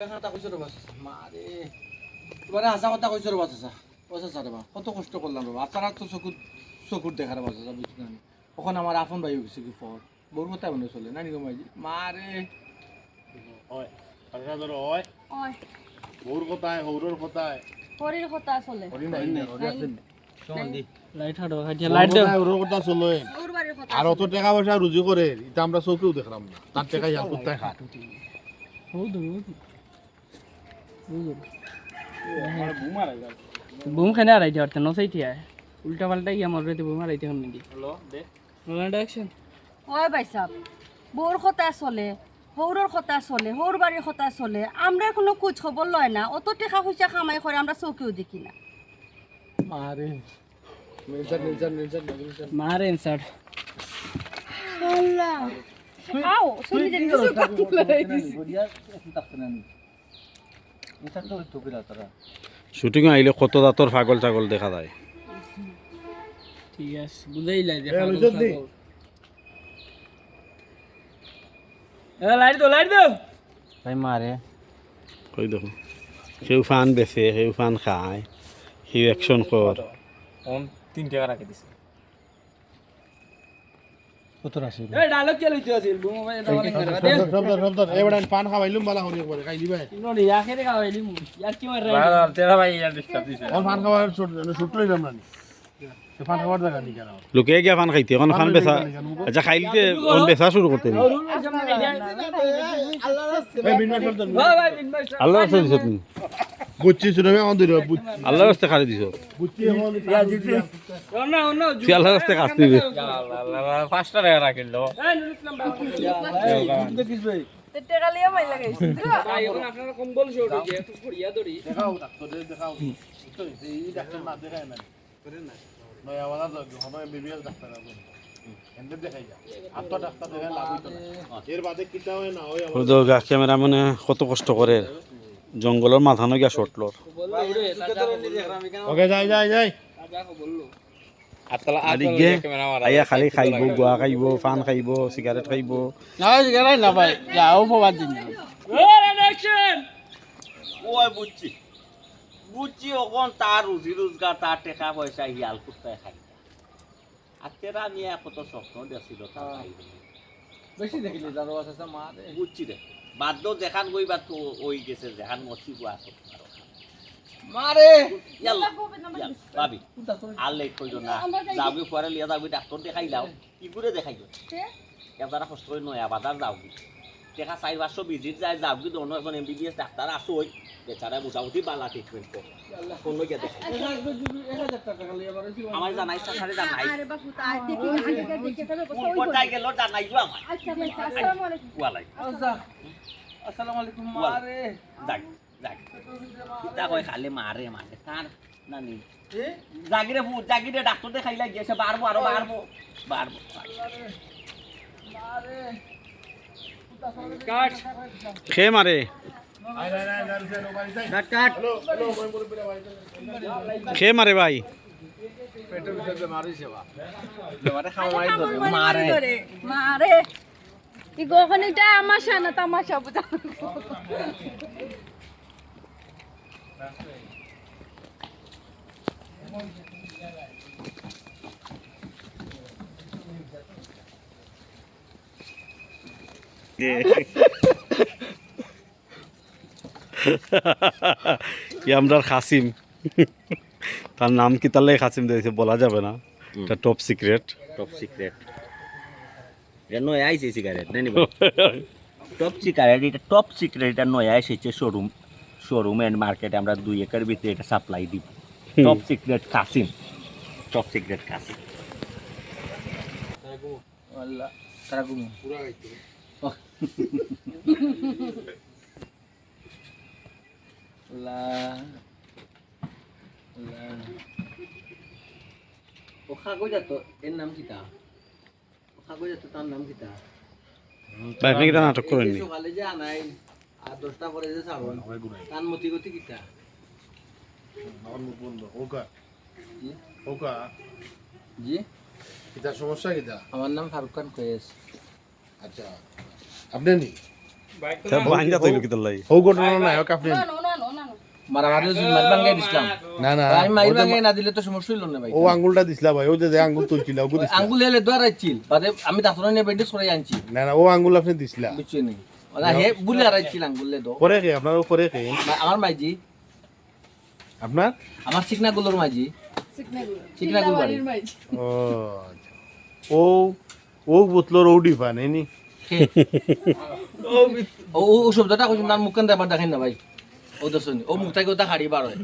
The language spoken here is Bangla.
তোমারে কথা চাচা। ও চাচা রবা কত কষ্ট করলাম রবা আপনারা তো চকুর চকুর দেখা রবা চাচা বুঝছি আমি তখন আমার আপন ভাই গেছে কি পর বউর কথা মনে চলে নিগম হয় কথা হয় চলে আর অত টাকা পয়সা রুজি করে এটা আমরা চৌকেও দেখলাম না। তার টাকা ইয়ার বুম খানে আর আইতে পারতেন নসাই থিয়া উল্টা পাল্টা গিয়ে আমার রেতে বুম আর আইতে হন নাকি ওই ভাই সাহেব বউর কথা চলে হৌরর কথা চলে হৌর বাড়ির কথা চলে আমরা কোনো কুচ খবর লয় না অত টাকা পয়সা কামাই করে আমরা চৌকিও দেখি না। মারে মারেন স্যার আও শুনি যে কিছু লয় শুটিং আইলে কত দাঁতর পাগল ছাগল দেখা যায়। ঠিক আছে বুঝাইলাই যে এ, লইছত লাইট দাও লাইট দাও ভাই মারে। কই দেখো সেও ফান বেচে সেও ফান খায় সেও একশন কর। কত রাশি এই ডায়লগ ভাই করে দে শব্দ শব্দ এবার পান খাওয়াইলুম বালা হরি একবারে খাই দিবে ননি আখেরে খাওয়াইলি ইয়ার কি মার রাই পান পান খাওয়ার নি লোকে গিয়া ফান খাইতে এখন ফান বেচা আচ্ছা খাইলিতে বেচা শুরু করতে ভাই ভাই ভাই আল্লাহ তুমি বুঝছি শুনে আমাদের বুঝছি। আল্লাহ রাস্তা খালি দিছ। তুই আল্লাহ রাস্তা কাজ দিবে। পাঁচটা টাকা রাখিল ক্যামেরা মানে কত কষ্ট করে। জঙ্গলের মাথানো গিয়া শটলর বলল উড়ে ওকে যাই যাই যাই। রাজা কো বলল আর ইগে আইয়া খালি খাইব গুয়া খাইব ফান খাইব সিগারেট খাইব। না গেলাই না ভাই। যাও ফবাদ দিন অ্যাকশন ওই বুঝছি। বুঝছি ওখন তার রুজি রোজগার তার টাকা পয়সা হিয়াল কুত্তায় খাই আর তেরা নিয়ে কত স্বপ্ন দেখছিল তার ভাই? বোনে। বেশি দেখিলে জানো চাচা মারে বুঝছি রে। বাদ্য যেখান গইবা তো ওই গেছে যেখান মসি গো আছে। মারে! ভাবি আর লেট কইল না। যাবি পরে লিয়া যাবি ডাক্তার দেখাই লাও কি করে দেখাই এবারে কষ্ট করে নয়া বাজার যাওগি দেখা চাই পাঁচশো যায় যাওগি অন্য একজন এম বিবিএস ডাক্তার আসো ওই বেচারা মোটামুটি বালা ট্রিটমেন্ট করে কোন গিয়ে এবার আমার জানাই সাথে জানাই দেখি দেখে তবে গেল জানাইও আমার আচ্ছা আসসালামু আলাইকুম আচ্ছা মারে যাক যাক কিতা মারে মারে কার নানি জাগিরে ভূত জাগিরে ডাক্তার দেখাইলা আরও বাড়বো বাড়বো কাট খে মারে। খে মারে ভাই। মারে মারে ই গোখানিটা তামাশা বুঝা? কি আমরা খাসিম। তার নাম কি তাহলে খাসিম দিয়েছে বলা যাবে না। এটা টপ সিক্রেট টপ সিক্রেট এটা নয় আইছে সিগারেট নেই টপ সিগারেট এটা টপ সিক্রেট এটা নয় এসেছে শোরুম শোরুম এন্ড মার্কেটে আমরা দুই একর ভিতরে এটা সাপ্লাই দিব। Top secret Kasim top secret Kasim আল্লাহ তারা ঘুমো আল্লাহ আল্লাহ ও কাগজ তো এর নাম কিতা ও কাগজ তো তার নাম কিতা ভাই আপনি কিটা নাটক করেননি সকালে যে আনাই আর দশটা পরে যে চাবন তার মতি গতি কিতা আমার ওকা ওকা জি কিতা সমস্যা কিতা আমার নাম ফারুক খান কয়েস আচ্ছা আপনি নি? ভাঙ্গা তৈল কিতার লাই ও ঘটনা নায়ক আপনি না, না, না, না, না। মারামারি হয়েছিল মারি ভাঙ্গাই দিছিলাম। না না আমি মারি ভাঙ্গাই না দিলে তো সমস্যা হইল না ভাই। ও আঙ্গুলটা দিছিলা ভাই ও যে যে আঙ্গুল তুলছিল ওগু দিছিলা। আঙ্গুল এলে দোয়ার আইছিল বাদে আমি নিয়ে আনছি। না না ও আঙ্গুল আপনি দিছিলা। নি? হে বুলি আর আইছিল আঙ্গুল লে দো। পরে কে? আপনার পরে কে? আমার মাইজি। আপনার? আমার চিকনা গুলোর মাইজি গুল ও আচ্ছা। ও ও বোতলর ও ডিফা নেই নি? কে? ও, ও- শব্দটা কইছেন তার মুখ কান দেবার দেখাই না ভাই? ও দশনি ও মুখ থেকে ওটা বার হয়।